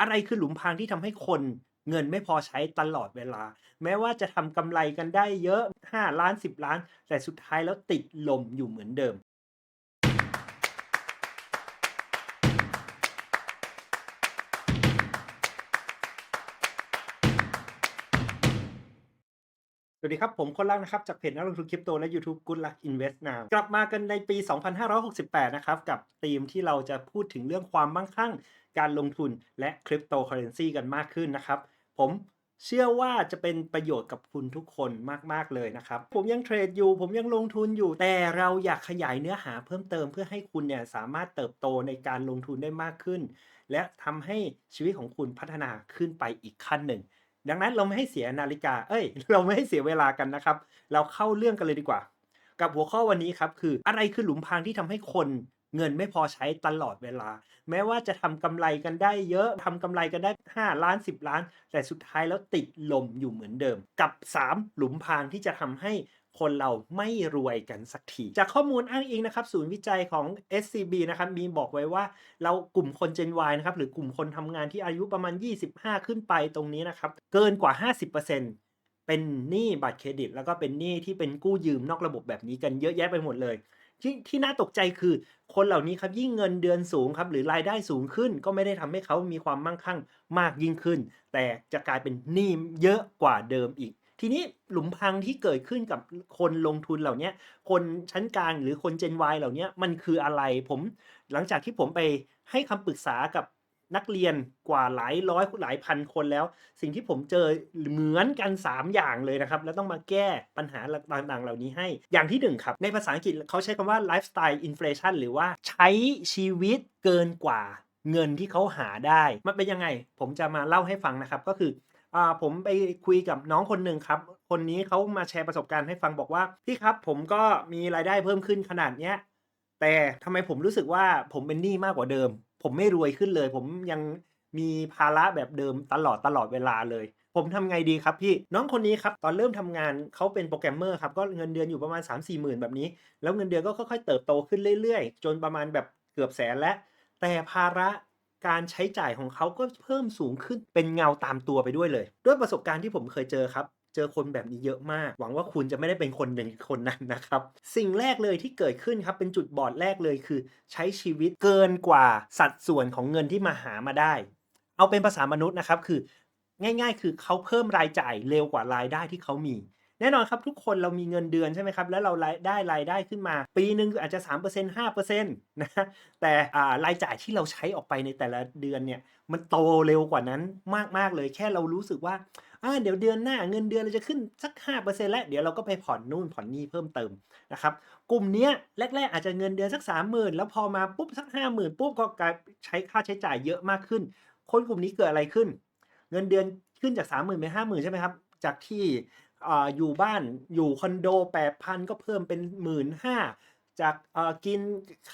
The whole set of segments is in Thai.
อะไรคือหลุมพรางที่ทำให้คนเงินไม่พอใช้ตลอดเวลา แม้ว่าจะทำกำไรกันได้เยอะ 5 ล้าน 10 ล้าน แต่สุดท้ายแล้วติดลมอยู่เหมือนเดิม สวัสดีครับ ผมคนลักนะครับ จากเพจนักลงทุนคริปโตและ YouTube Good Luck Invest Now กลับมากันในปี 2568 นะครับ กับธีมที่เราจะพูดถึงเรื่องความมั่งคั่ง การลงทุนและคริปโตเคอเรนซีกันมากขึ้นนะครับ ผมเชื่อว่าจะเป็นประโยชน์กับคุณทุกคนมาก ๆ เลยนะครับ ผมยังเทรดอยู่ ผมยังลงทุนอยู่ แต่เราอยากขยายเนื้อหาเพิ่มเติมเพื่อให้คุณเนี่ยสามารถเติบโตในการลงทุนได้มากขึ้น และทำให้ชีวิตของคุณพัฒนาขึ้นไปอีกขั้นหนึ่ง ดังนั้นเราไม่ให้เสียนาฬิกา เอ้ย เราไม่ให้เสียเวลากันนะครับ เราเข้าเรื่องกันเลยดีกว่า กับหัวข้อวันนี้ครับคืออะไรคือหลุมพรางที่ทำให้คน เงินไม่พอใช้ตลอดเวลา แม้ว่าจะทำกำไรกันได้เยอะทำกำไรกันได้ 5 ล้าน 10 ล้าน แต่สุดท้ายแล้วติดลมอยู่เหมือนเดิม กับ 3 หลุมพรางที่จะทำให้คนเราไม่รวยกันสักที จากข้อมูลอ้างอิงนะครับศูนย์วิจัยของ SCB นะครับมีบอกไว้ว่าเรากลุ่มคน Gen Y นะครับหรือกลุ่มคนทำงานที่อายุประมาณ 25 ขึ้นไปตรงนี้นะครับเกินกว่า 50%เป็นหนี้บัตรเครดิต แล้วก็เป็นหนี้ที่เป็นกู้ยืมนอกระบบแบบนี้กันเยอะแยะไปหมดเลย ที่ที่น่าตกใจคือ คนเหล่านี้ครับยิ่งเงินเดือนสูงครับหรือรายได้สูงขึ้น ก็ไม่ได้ทำให้เขามีความมั่งคั่งมากยิ่งขึ้น แต่จะกลายเป็นหนี้เยอะกว่าเดิมอีก ทีนี้หลุมพังที่เกิดขึ้นกับคนลงทุนเหล่านี้คนชั้นกลางหรือคน Gen Y เหล่านี้มันคืออะไรผม หลังจากที่ผมไปให้คำปรึกษากับ นักเรียนกว่าหลายร้อยหลายพันคนแล้ว สิ่งที่ผมเจอเหมือนกัน 3 อย่างเลยนะครับ แล้วต้องมาแก้ปัญหาต่างๆ เหล่านี้ให้ อย่างที่หนึ่งครับ ในภาษาอังกฤษเขาใช้คำว่า lifestyle inflation หรือว่าใช้ชีวิตเกินกว่าเงินที่เขาหาได้ มันเป็นยังไง ผมจะมาเล่าให้ฟังนะครับ ก็คืออผมไปคุยกับน้องคนหนึ่งครับ คนนี้เขามาแชร์ประสบการณ์ให้ฟังบอกว่าพี่ครับผมก็มีรายได้เพิ่มขึ้นขนาดเนี้ยแต่ทำไมผมรู้สึกว่าผมเป็นหนี้มากกว่าเดิม ผมไม่รวยขึ้นเลย ผมยังมีภาระแบบเดิมตลอดตลอดเวลาเลย ผมทำไงดีครับพี่น้องคนนี้ครับตอนเริ่มทำงานเขาเป็นโปรแกรมเมอร์ครับก็เงินเดือนอยู่ประมาณ 3 4หมื่นแบบนี้ แล้วเงินเดือนก็ค่อยๆเติบโตขึ้นเรื่อยๆ จนประมาณแบบเกือบแสนแล้วแต่ภาระการใช้จ่ายของเขาก็เพิ่มสูงขึ้นเป็นเงาตามตัวไปด้วยเลย ด้วยประสบการณ์ที่ผมเคยเจอครับ เจอคนแบบนี้เยอะมาก หวังว่าคุณจะไม่ได้เป็นคนหนึ่งคนนั้นนะครับ สิ่งแรกเลยที่เกิดขึ้นครับเป็นจุดบอดแรกเลยคือ ใช้ชีวิตเกินกว่าสัดส่วนของเงินที่มาหามาได้ เอาเป็นภาษามนุษย์นะครับคือ ง่าย ๆ คือเขาเพิ่มรายจ่ายเร็วกว่ารายได้ที่เขามีแน่นอนครับทุกคนเรามีเงินเดือนใช่ไหมครับแล้วเราได้รายได้ขึ้นมา ปีหนึ่งอาจจะ 3% 5%นะแต่รายจ่ายที่เราใช้ออกไปในแต่ละเดือนเนี่ยมันโตเร็วกว่านั้นมากๆเลย แค่เรารู้สึกว่า อ่าเดี๋ยวเดือนหน้าเงินเดือนเราจะขึ้นสัก 5%แล้ว เดี๋ยวเราก็ไปผ่อนนู่นผ่อนนี่เพิ่มเติมนะครับ กลุ่มเนี้ยแรก ๆ อาจจะเงินเดือนสัก 30,000 แล้วพอมาปุ๊บสัก 50,000 ปุ๊บก็กลายใช้ค่าใช้จ่ายเยอะมากขึ้น คนกลุ่มนี้เกิดอะไรขึ้น เงินเดือนขึ้นจาก 30,000เป็น50,000 ใช่ไหมครับ จากที่ออยู่บ้านอยู่คอนโด 8,000 ก็เพิ่มเป็น 15,000จากกิน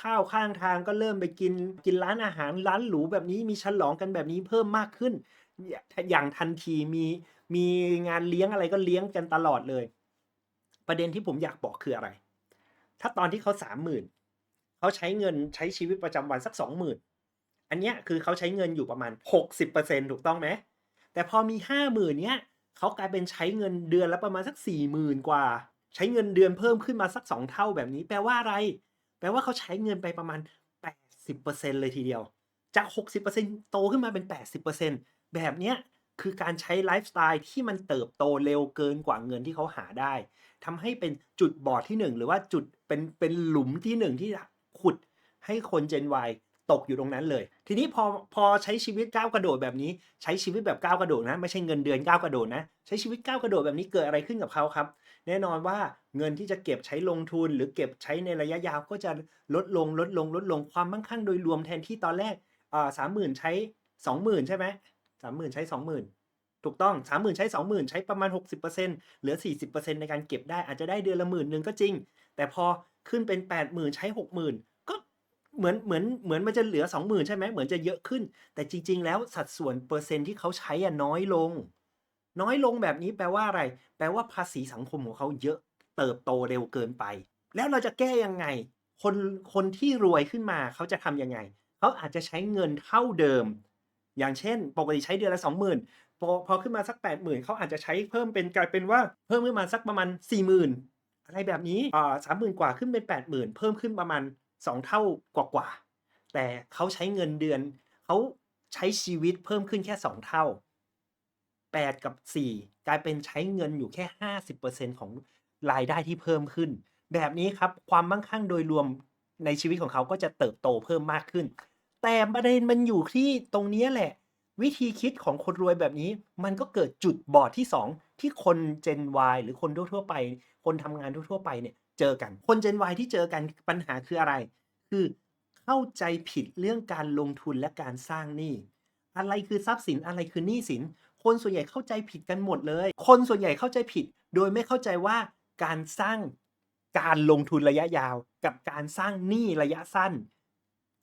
ข้าวข้างทางก็เริ่มไปกินกินร้านอาหารร้านหรูแบบนี้มีฉลองกันแบบนี้เพิ่มมากขึ้น อย่างทันทีมี มีงานเลี้ยงอะไรก็เลี้ยงกันตลอดเลย ประเด็นที่ผมอยากบอกคืออะไร ถ้าตอนที่เขาสามหมื่นเขาใช้เงินใช้ชีวิตประจำวันสักสองหมื่นอันเนี้ยคือเขาใช้เงินอยู่ประมาณหกสิบเปอร์เซ็นถูกต้องไหมแต่พอมีห้าหมื่นเนี้ยเขากลายเป็นใช้เงินเดือนละประมาณสักสี่หมื่นกว่า ใช้เงินเดือนเพิ่มขึ้นมาสักสองเท่าแบบนี้ แปลว่าอะไร แปลว่าเขาใช้เงินไปประมาณแปดสิบเปอร์เซ็นเลยทีเดียว จากหกสิบเปอร์เซ็นโตขึ้นมาเป็นแปดสิบเปอร์เซ็นแบบเนี้ย คือการใช้ไลฟ์สไตล์ที่มันเติบโตเร็วเกินกว่าเงินที่เขาหาได้ทำให้เป็นจุดบอดที่หนึ่งหรือว่าจุดเป็นเป็นหลุมที่หนึ่งที่ขุดให้คน Gen Y ตกอยู่ตรงนั้นเลย ทีนี้พอพอใช้ชีวิตก้าวกระโดดแบบนี้ ใช้ชีวิตแบบก้าวกระโดดนะ ไม่ใช่เงินเดือนก้าวกระโดดนะ ใช้ชีวิตก้าวกระโดดแบบนี้เกิดอะไรขึ้นกับเขาครับ แน่นอนว่าเงินที่จะเก็บใช้ลงทุน หรือเก็บใช้ในระยะยาวก็จะลดลงลดลงลดลงความมั่งคั่งโดยรวมแทนที่ตอนแรกอ่าสามหมื่นใช้สองหมื่นใช่ไหมสามหมื่นใช้สองหมื่น ถูกต้อง 30,000 ใช้ 20,000 ใช้ประมาณ 60%เหลือ 40%ในการเก็บได้อาจจะได้เดือนละหมื่นหนึ่งก็จริง แต่พอขึ้นเป็น 80,000 ใช้ 60,000 ก็เหมือนเหมือนเหมือนมันจะเหลือ 20,000 ใช่ไหมเหมือนจะเยอะขึ้น แต่จริง ๆ แล้วสัดส่วนเปอร์เซ็นต์ที่เขาใช้อะน้อยลง น้อยลงแบบนี้แปลว่าอะไร แปลว่าภาษีสังคมของเขาเยอะเติบโตเร็วเกินไป แล้วเราจะแก้ยังไง คนคนที่รวยขึ้นมาเขาจะทำยังไง เขาอาจจะใช้เงินเท่าเดิม อย่างเช่น ปกติใช้เดือนละ 20,000 พอพอขึ้นมาสัก80,000เขาอาจจะใช้เพิ่มเป็นกลายเป็นว่าเพิ่มขึ้นมาสักประมาณ40,000อะไรแบบนี้อ่า30,000กว่าขึ้นเป็น80,000เพิ่มขึ้นประมาณ 2 เท่ากว่าๆแต่เขาใช้เงินเดือนเขาใช้ชีวิตเพิ่มขึ้นแค่ 2 เท่า 8 กับ 4 กลายเป็นใช้เงินอยู่แค่ 50%ของรายได้ที่เพิ่มขึ้น แบบนี้ครับความมั่งคั่งโดยรวมในชีวิตของเขาก็จะเติบโตเพิ่มมากขึ้น แต่ประเด็นมันอยู่ที่ตรงนี้แหละ วิธีคิดของคนรวยแบบนี้ มันก็เกิดจุดบอดที่ 2 ที่คน Gen Y หรือคนทั่วๆไป คนทำงานทั่วๆไปเนี่ยเจอกัน คน Gen Y ที่เจอกันปัญหาคืออะไร คือเข้าใจผิดเรื่องการลงทุนและการสร้างหนี้ อะไรคือทรัพย์สินอะไรคือหนี้สิน คนส่วนใหญ่เข้าใจผิดกันหมดเลย คนส่วนใหญ่เข้าใจผิด โดยไม่เข้าใจว่าการสร้างการลงทุนระยะยาว กับการสร้างหนี้ระยะสั้น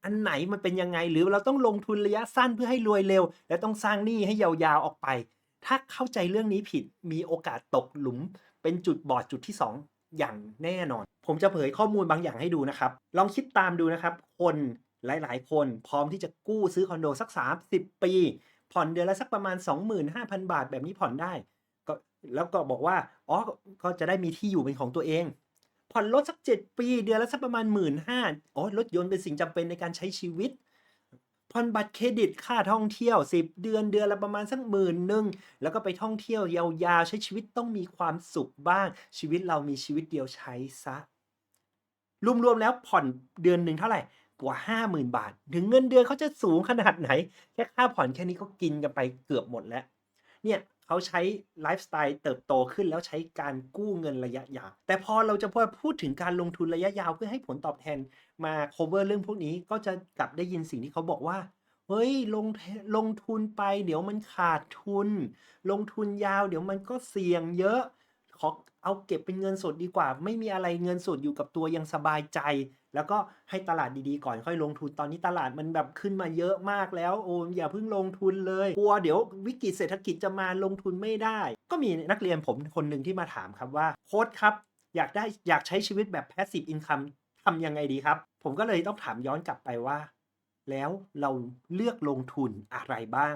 อันไหนมันเป็นยังไงหรือเราต้องลงทุนระยะสั้นเพื่อให้รวยเร็ว และต้องสร้างหนี้ให้ยาวๆออกไป ถ้าเข้าใจเรื่องนี้ผิดมีโอกาสตกหลุม เป็นจุดบอดจุดที่ 2 อย่างแน่นอน ผมจะเผยข้อมูลบางอย่างให้ดูนะครับ ลองคิดตามดูนะครับ คนหลายๆ คนพร้อมที่จะกู้ซื้อคอนโดสัก 30 ปี ผ่อนเดือนละสักประมาณ 25,000 บาทแบบนี้ผ่อนได้ก็แล้วก็บอกว่าอ๋อก็จะได้มีที่อยู่เป็นของตัวเอง ผ่อนรถสัก 7 ปี เดือนละสักประมาณ15,000อ๋อรถยนต์เป็นสิ่งจำเป็นในการใช้ชีวิตผ่อนบัตรเครดิตค่าท่องเที่ยว 10 เดือนเดือนละประมาณสักหมื่นหนึ่งแล้วก็ไปท่องเที่ยวยาวๆใช้ชีวิตต้องมีความสุขบ้าง ชีวิตเรามีชีวิตเดียวใช้ซะรวมๆแล้วผ่อนเดือนหนึ่งเท่าไหร่กว่า 50,000 บาท ถึงเงินเดือนเขาจะสูงขนาดไหน แค่ค่าผ่อนแค่นี้ก็กินกันไปเกือบหมดแล้ว เนี่ย เขาใช้ไลฟ์สไตล์เติบโตขึ้นแล้วใช้การกู้เงินระยะยาว แต่พอเราจะพอพูดถึงการลงทุนระยะยาวเพื่อให้ผลตอบแทนมา cover เรื่องพวกนี้ก็จะกลับได้ยินสิ่งที่เขาบอกว่าเฮ้ยลงลงทุนไปเดี๋ยวมันขาดทุน ลงทุนยาวเดี๋ยวมันก็เสี่ยงเยอะขอเอาเก็บเป็นเงินสดดีกว่า ไม่มีอะไรเงินสดอยู่กับตัวยังสบายใจ แล้วก็ให้ตลาดดีๆก่อนค่อยลงทุนตอนนี้ตลาดมันแบบขึ้นมาเยอะมากแล้วโอ้อย่าเพิ่งลงทุนเลยกลัวเดี๋ยววิกฤตเศรษฐกิจจะมาลงทุนไม่ได้ ก็มีนักเรียนผมคนหนึ่งที่มาถามครับว่าโค้ดครับ อยากได้อยากใช้ชีวิตแบบ passive income ทำยังไงดีครับ ผมก็เลยต้องถามย้อนกลับไปว่า แล้วเราเลือกลงทุนอะไรบ้าง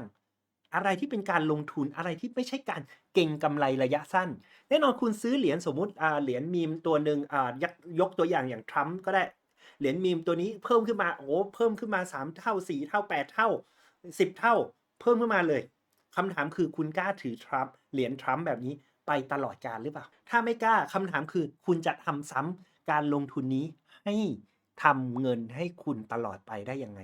อะไรที่เป็นการลงทุนอะไรที่ไม่ใช่การเก่งกำไรระยะสั้น แน่นอนคุณซื้อเหรียญสมมุติอ่าเหรียญมีมตัวหนึ่งอ่ายกยกตัวอย่างอย่างทรัมป์ก็ได้ เหรียญมีมตัวนี้เพิ่มขึ้นมาโอ้เพิ่มขึ้นมา 3 เท่า 4 เท่า 8 เท่า 10 เท่า เพิ่มขึ้นมาเลยคำถามคือคุณกล้าถือทรัมป์เหรียญทรัมป์แบบนี้ไปตลอดกาลหรือเปล่า ถ้าไม่กล้าคำถามคือคุณจะทำซ้ำการลงทุนนี้ให้ทำเงินให้คุณตลอดไปได้ยังไง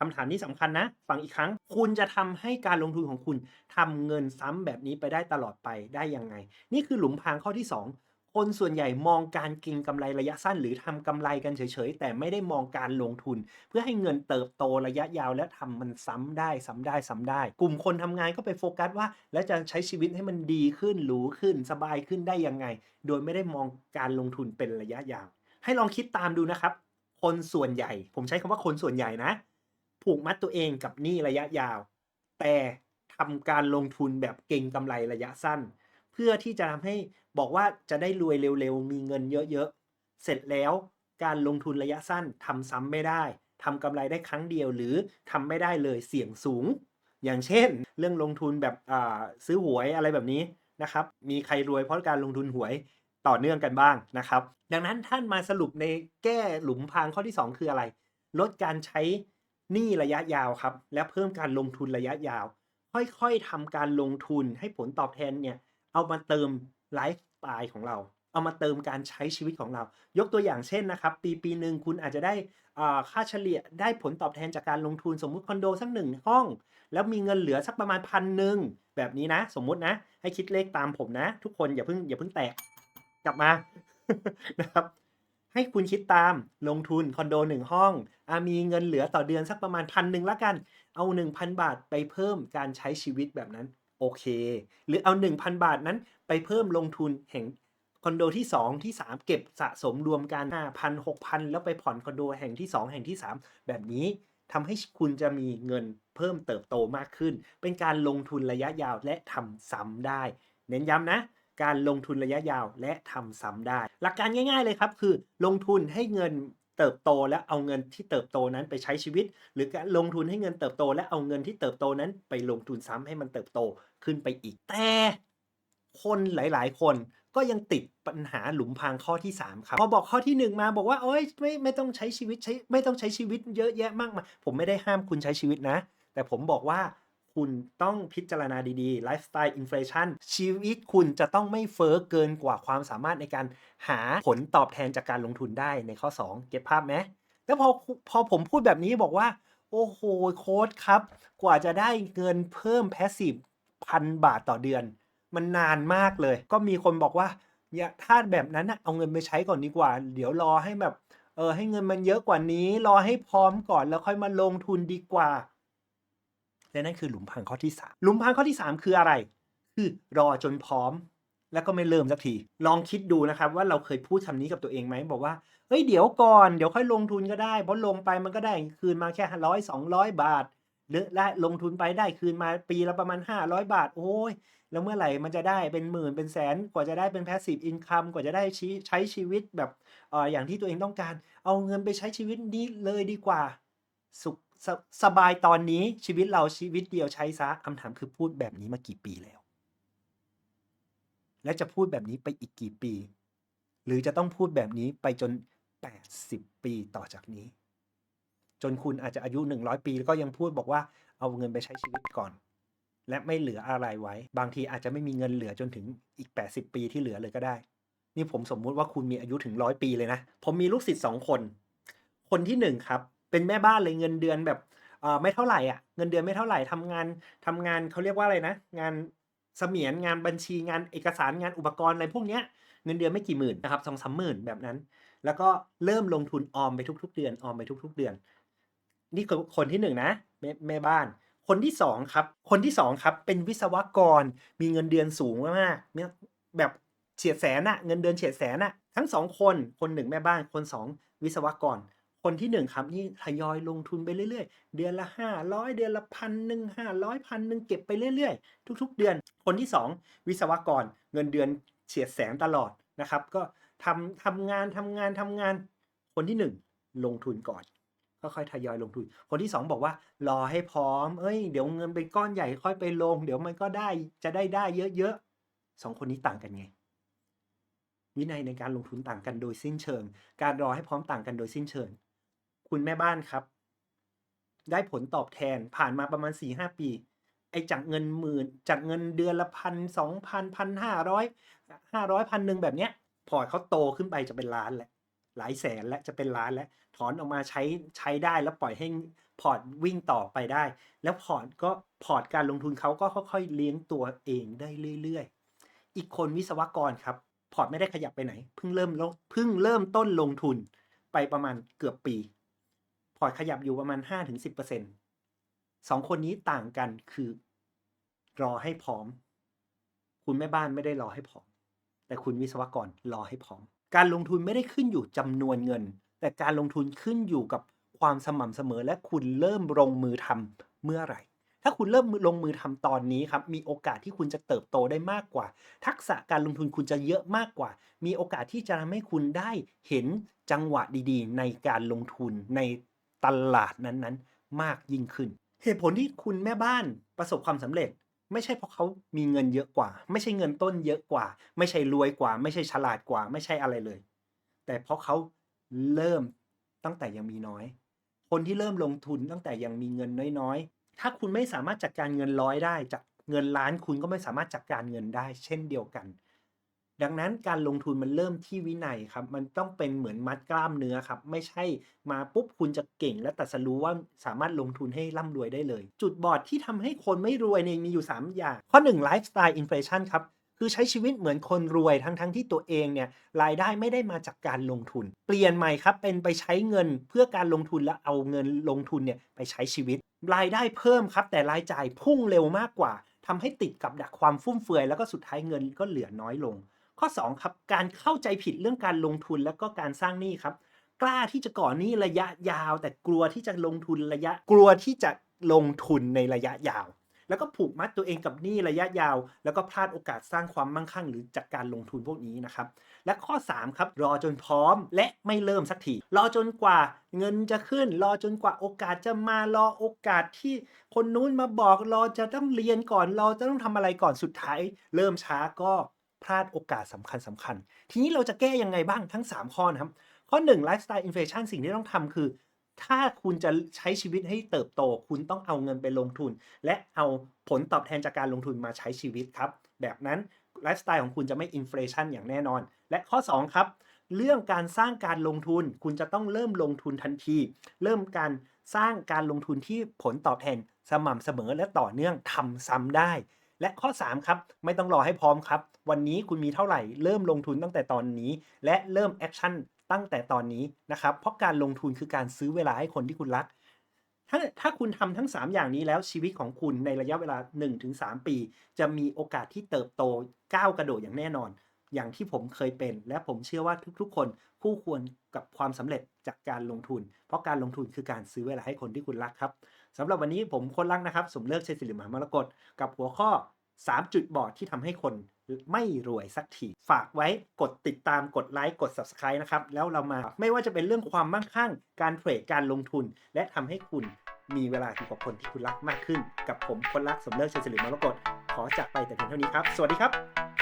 คำถามนี้สำคัญนะฟังอีกครั้ง คุณจะทำให้การลงทุนของคุณทำเงินซ้ำแบบนี้ไปได้ตลอดไปได้ยังไง นี่คือหลุมพรางข้อที่ 2 คนส่วนใหญ่มองการเก็งกำไรระยะสั้น หรือทำกำไรกันเฉยๆ แต่ไม่ได้มองการลงทุน เพื่อให้เงินเติบโตระยะยาวและทำมันซ้ำได้ซ้ำได้ซ้ำได้ กลุ่มคนทำงานก็ไปโฟกัสว่า แล้วจะใช้ชีวิตให้มันดีขึ้นหรูขึ้นสบายขึ้นได้ยังไง โดยไม่ได้มองการลงทุนเป็นระยะยาว ให้ลองคิดตามดูนะครับ คนส่วนใหญ่ ผมใช้คำว่าคนส่วนใหญ่นะ ผูกมัดตัวเองกับหนี้ระยะยาว แต่ทำการลงทุนแบบเก่งกำไรระยะสั้น พื่อที่จะทำให้บอกว่าจะได้รวยเร็วๆ มีเงินเยอะๆ เสร็จแล้วการลงทุนระยะสั้นทำซ้ำไม่ได้ทำกำไรได้ครั้งเดียวหรือทำไม่ได้เลยเสี่ยงสูง อย่างเช่น เรื่องลงทุนแบบซื้อหวยอะไรแบบนี้นะครับ มีใครรวยเพราะการลงทุนหวยต่อเนื่องกันบ้างนะครับ ดังนั้นท่านมาสรุปในแก้หลุมพรางข้อที่ 2 คืออะไร ลดการใช้หนี้ระยะยาวครับ และเพิ่มการลงทุนระยะยาว ค่อยๆทำการลงทุนให้ผลตอบแทนเนี่ย เอามาเติมไลฟ์สไตล์ของเรา เอามาเติมการใช้ชีวิตของเรา ยกตัวอย่างเช่นนะครับ ปีปีหนึ่งคุณอาจจะได้ค่าเฉลี่ยได้ผลตอบแทนจากการลงทุนสมมุติคอนโดสักหนึ่งห้อง แล้วมีเงินเหลือสักประมาณพันหนึ่งแบบนี้นะ สมมุตินะ ให้คิดเลขตามผมนะ ทุกคนอย่าเพิ่งอย่าเพิ่งแตกกลับมานะครับให้คุณคิดตามลงทุนคอนโดหนึ่งห้องอมีเงินเหลือต่อเดือนสักประมาณพันหนึ่งละกัน เอา 1,000 บาทไปเพิ่มการใช้ชีวิตแบบนั้น โอเค หรือเอา 1,000 บาทนั้นไปเพิ่มลงทุนแห่งคอนโดที่ 2 ที่ 3 เก็บสะสมรวมกัน5,000 6,000 แล้วไปผ่อนคอนโดแห่งที่ 2 แห่งที่ 3 แบบนี้ทำให้คุณจะมีเงินเพิ่มเติบโตมากขึ้น เป็นการลงทุนระยะยาวและทำซ้ำได้ เน้นย้ำนะการลงทุนระยะยาวและทำซ้ำได้ หลักการง่าย ๆเลยครับ คือลงทุนให้เงิน เติบโตและเอาเงินที่เติบโตนั้นไปใช้ชีวิต หรือการลงทุนให้เงินเติบโต และเอาเงินที่เติบโตนั้นไปลงทุนซ้ำให้มันเติบโตขึ้นไปอีกแต่คนหลายๆ คนก็ยังติดปัญหาหลุมพรางข้อที่ 3 ครับพอบอกข้อที่ 1 มาบอกว่าโอ๊ยไม่ไม่ต้องใช้ชีวิตใช้ไม่ต้องใช้ชีวิตเยอะแยะมากมายผมไม่ได้ห้ามคุณใช้ชีวิตนะ แต่ผมบอกว่า คุณต้องพิจารณาดีๆไลฟ์สไตล์อินฟลชันชีวิตคุณจะต้องไม่เฟ้อเกินกว่าความสามารถในการหาผลตอบแทนจากการลงทุนได้ในข้อ 2 เก็บภาพไหมแล้วพอพอผมพูดแบบนี้บอกว่า โอ้โหโค้ดครับ กว่าจะได้เงินเพิ่มแพสซีฟพันบาทต่อเดือน มันนานมากเลย ก็มีคนบอกว่าอย่าถ้าแบบนั้นนะเอาเงินไปใช้ก่อนดีกว่า เดี๋ยวรอให้แบบเออให้เงินมันเยอะกว่านี้ รอให้พร้อมก่อนแล้วค่อยมาลงทุนดีกว่า และนั่นคือหลุมพรางข้อที่ 3 หลุมพรางข้อที่ 3 คืออะไร คือรอจนพร้อม แล้วก็ไม่เริ่มสักที ลองคิดดูนะครับว่าเราเคยพูดคำนี้กับตัวเองไหมบอกว่าเฮ้ยเดี๋ยวก่อนเดี๋ยวค่อยลงทุนก็ได้เพราะลงไปมันก็ได้คืนมาแค่ร้อยสองร้อยบาทหรือและลงทุนไปได้คืนมาปีละประมาณ 500 บาท โอ้ย แล้วเมื่อไหร่มันจะได้เป็นหมื่นเป็นแสนกว่าจะได้เป็น passive income กว่าจะได้ชีใช้ชีวิตแบบเอออย่างที่ตัวเองต้องการ เอาเงินไปใช้ชีวิตนี้เลยดีกว่า สุข สสบายตอนนี้ชีวิตเราชีวิตเดียวใช้ซะคำถามคือพูดแบบนี้มากี่ปีแล้ว และจะพูดแบบนี้ไปอีกกี่ปี หรือจะต้องพูดแบบนี้ไปจน 80 ปีต่อจากนี้ จนคุณอาจจะอายุ 100 ปีแล้วก็ยังพูดบอกว่าเอาเงินไปใช้ชีวิตก่อน และไม่เหลืออะไรไว้ บางทีอาจจะไม่มีเงินเหลือจนถึงอีก 80 ปีที่เหลือเลยก็ได้ นี่ผมสมมุติว่าคุณมีอายุถึงร้อยปีเลยนะ ผมมีลูกศิษย์สองคน คนที่หนึ่งครับ เป็นแม่บ้านเลยเงินเดือนแบบเออไม่เท่าไหร่อะเงินเดือนไม่เท่าไหร่ทำงานทำงานเขาเรียกว่าอะไรนะ งานเสมียนงานบัญชีงานเอกสารงานอุปกรณ์อะไรพวกเนี้ยเงินเดือนไม่กี่หมื่นนะครับสองสามหมื่นแบบนั้น แล้วก็เริ่มลงทุนออมไปทุก ๆ เดือนออมไปทุก ๆ เดือน นี่คือคนที่หนึ่งนะแม่แม่บ้าน คนที่สองครับ คนที่สองครับเป็นวิศวกรมีเงินเดือนสูงมากๆเนี่ยแบบเฉียดแสนอะเงินเดือนเฉียดแสนอะทั้งสองคนคนหนึ่งแม่บ้านคนสองวิศวกร คนที่หนึ่งครับนี่ทยอยลงทุนไปเรื่อยๆ เดือนละห้าร้อยเดือนละพันหนึ่งห้าร้อยพันหนึ่งเก็บไปเรื่อยๆ ทุก ๆ เดือน คนที่สองวิศวกรเงินเดือนเฉียดแสนตลอดนะครับ ก็ทำทำงานทำงานทำงาน คนที่หนึ่งลงทุนก่อนก็ค่อยทยอยลงทุน คนที่สองบอกว่ารอให้พร้อม เอ้ย เดี๋ยวเงินเป็นก้อนใหญ่ค่อยไปลง เดี๋ยวมันก็ได้ จะได้ได้เยอะๆสองคนนี้ต่างกันไง วินัยในการลงทุนต่างกันโดยสิ้นเชิง การรอให้พร้อมต่างกันโดยสิ้นเชิง คุณแม่บ้านครับ ได้ผลตอบแทนผ่านมาประมาณสี่ห้าปี ไอ้จากเงินหมื่นจากเงินเดือนละพันสองพันพันห้าร้อยห้าร้อยพันหนึ่งแบบเนี้ย พอร์ตเขาโตขึ้นไปจะเป็นล้านแหละ หลายแสนและจะเป็นล้านแล้วถอนออกมาใช้ใช้ได้แล้วปล่อยให้พอร์ตวิ่งต่อไปได้ แล้วพอร์ตก็พอร์ตการลงทุนเขาก็ค่อยๆเลี้ยงตัวเองได้เรื่อยๆ อีกคนวิศวกรครับ พอร์ตไม่ได้ขยับไปไหน เพิ่งเริ่มเพิ่งเริ่มต้นลงทุนไปประมาณเกือบปี พอร์ตขยับอยู่ประมาณ 5-10%สองคนนี้ต่างกันคือ รอให้พร้อม คุณแม่บ้านไม่ได้รอให้พร้อม แต่คุณวิศวกรรอให้พร้อม การลงทุนไม่ได้ขึ้นอยู่จำนวนเงิน แต่การลงทุนขึ้นอยู่กับความสม่ำเสมอและคุณเริ่มลงมือทำเมื่อไหร่ ถ้าคุณเริ่มลงมือทำตอนนี้ครับ มีโอกาสที่คุณจะเติบโตได้มากกว่า ทักษะการลงทุนคุณจะเยอะมากกว่า มีโอกาสที่จะทำให้คุณได้เห็นจังหวะดีๆ ในการลงทุนใน ตลาดนั้นๆ มากยิ่งขึ้น เหตุผลที่คุณแม่บ้านประสบความสำเร็จ ไม่ใช่เพราะเขามีเงินเยอะกว่า ไม่ใช่เงินต้นเยอะกว่า ไม่ใช่รวยกว่า ไม่ใช่ฉลาดกว่า ไม่ใช่อะไรเลย แต่เพราะเขาเริ่มตั้งแต่ยังมีน้อย คนที่เริ่มลงทุนตั้งแต่ยังมีเงินน้อยๆ ถ้าคุณไม่สามารถจัดการเงินร้อยได้จากเงินล้านคุณก็ไม่สามารถจัดการเงินได้ เช่นเดียวกัน ดังนั้นการลงทุนมันเริ่มที่วินัยครับ มันต้องเป็นเหมือนมัดกล้ามเนื้อครับ ไม่ใช่มาปุ๊บคุณจะเก่ง และตัดสรู้ว่าสามารถลงทุนให้ร่ำรวยได้เลย จุดบอดที่ทำให้คนไม่รวยเนี่ยมีอยู่ 3 อย่าง ข้อ1ไลฟ์สไตล์อินฟลชันครับ คือใช้ชีวิตเหมือนคนรวยทั้งทั้งที่ตัวเองเนี่ยรายได้ไม่ได้มาจากการลงทุน เปลี่ยนใหม่ครับเป็นไปใช้เงินเพื่อการลงทุนและเอาเงินลงทุนเนี่ยไปใช้ชีวิต รายได้เพิ่มครับ แต่รายจ่ายพุ่งเร็วมากกว่าทำให้ติดกับดักความฟุ่มเฟือยแล้วก็สุดท้ายเงินก็เหลือน้อยลง ข้อ 2 ครับ การเข้าใจผิดเรื่องการลงทุนแล้วก็การสร้างหนี้ครับ กล้าที่จะก่อหนี้ระยะยาว แต่กลัวที่จะลงทุนระยะ กลัวที่จะลงทุนในระยะยาว แล้วก็ผูกมัดตัวเองกับหนี้ระยะยาว แล้วก็พลาดโอกาสสร้างความมั่งคั่ง หรือจากการลงทุนพวกนี้นะครับ และข้อ 3 ครับ รอจนพร้อมและไม่เริ่มสักที รอจนกว่าเงินจะขึ้น รอจนกว่าโอกาสจะมา รอโอกาสที่คนนู้นมาบอก รอจะต้องเรียนก่อน รอจะต้องทำอะไรก่อน สุดท้าย เริ่มช้าก็ พลาดโอกาสสำคัญสำคัญ ทีนี้เราจะแก้ยังไงบ้างทั้ง 3 ข้อนะครับ ข้อ1 lifestyle inflation สิ่งที่ต้องทำคือ ถ้าคุณจะใช้ชีวิตให้เติบโต คุณต้องเอาเงินไปลงทุน และเอาผลตอบแทนจากการลงทุนมาใช้ชีวิตครับ แบบนั้นไลฟ์สไตล์ของคุณจะไม่อินฟลชันอย่างแน่นอน และข้อ 2 ครับ เรื่องการสร้างการลงทุน คุณจะต้องเริ่มลงทุนทันที เริ่มการสร้างการลงทุนที่ผลตอบแทนสม่ำเสมอและต่อเนื่องทำซ้ำได้ และข้อ 3 ครับ ไม่ต้องรอให้พร้อมครับ วันนี้คุณมีเท่าไหร่เริ่มลงทุนตั้งแต่ตอนนี้ และเริ่มแอคชั่นตั้งแต่ตอนนี้นะครับ เพราะการลงทุนคือการซื้อเวลาให้คนที่คุณรัก ถ้าถ้าคุณทำทั้ง 3 อย่างนี้แล้วชีวิตของคุณในระยะเวลา 1-3 ปี จะมีโอกาสที่เติบโตก้าวกระโดดอย่างแน่นอน อย่างที่ผมเคยเป็น และผมเชื่อว่าทุกๆ คนคู่ควรกับความสำเร็จจากการลงทุน เพราะการลงทุนคือการซื้อเวลาให้คนที่คุณรักครับ สำหรับวันนี้ผมคนรักนะครับ สมเลิกชัยศิริมหามรกตกับหัวข้อ 3 จุดบอดที่ทำให้คนไม่รวยสักที ฝากไว้กดติดตามกดไลค์กด Subscribe นะครับ แล้วเรามาไม่ว่าจะเป็นเรื่องความมั่งคั่ง การเทรดการลงทุน และทำให้คุณมีเวลาอยู่กับคนที่คุณรักมากขึ้น กับผมคนรักสมเลิกชัยศิริมรกตขอจากไปแต่เพียงเท่านี้ครับ สวัสดีครับ